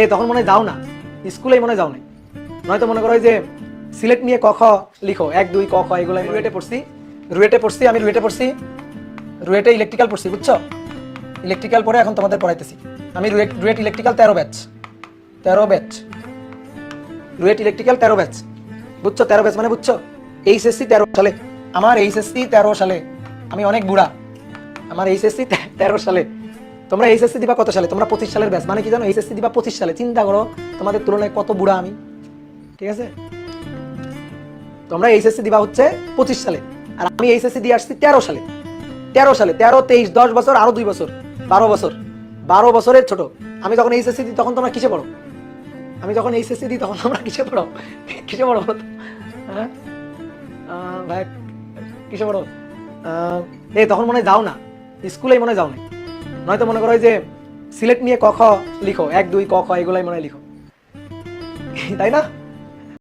এই তখন মনে যাও না। স্কুলেই মনে যাও নাই। নয়তো মনে করো যে সিলেট নিয়ে ক, খ লিখো। এক, দুই, ক, খ, এগুলো আমি রুয়েটে পড়ছি। রুয়েটে পড়ছি, আমি রুয়েটে পড়ছি। রুয়েটে ইলেকট্রিক্যাল পড়ছি, বুঝছ? ইলেকট্রিক্যাল পরে এখন তোমাদের পড়াইতেছি। আমি রুয়েট রুয়েট ইলেকট্রিক্যাল তেরো ব্যাচ তেরো ব্যাচ রুয়েট ইলেকট্রিক্যাল তেরো ব্যাচ বুঝছ? তেরো ব্যাচ মানে বুঝছ? এইচএসসি তেরো সালে। আমার এইচএসসি তেরো সালে। আমি অনেক বুড়া। আমার এইচএসসি তেরো সালে। তোমরা এইচএসসি দিবা কত সালে? তোমরা পঁচিশ সালের ব্যাচ মানে কি জানো? এইচএসসি দিবা পঁচিশ সালে। চিন্তা করো, তোমাদের তুলনায় কত বুড়া আমি। ঠিক আছে? তোমরা এইচএসসি দিবা হচ্ছে পঁচিশ সালে। আর আমি এইচএসসি দিয়ে আসছি তেরো সালে। তেরো সালে। তেরো, তেইশ, দশ বছর, আরও দুই বছর। বারো বছর। বারো বছরের ছোট। আমি যখন এইচএসসি দিই, তখন তোমরা কিসে পড়ো? আমি যখন এইচএসসি দিই, তখন তোমরা কিসে পড়ো? কিসে পড়ো? হ্যাঁ? ভাই, কিসে পড়ো? এই তখন মনে হয় যাও না। স্কুলেই মনে হয় যাও না। নয়তো মনে করো যে সিলেট নিয়ে ক খ লিখো, এক, দুই, ক, খ, এগুলাই মনে হয় লিখো। তাই না?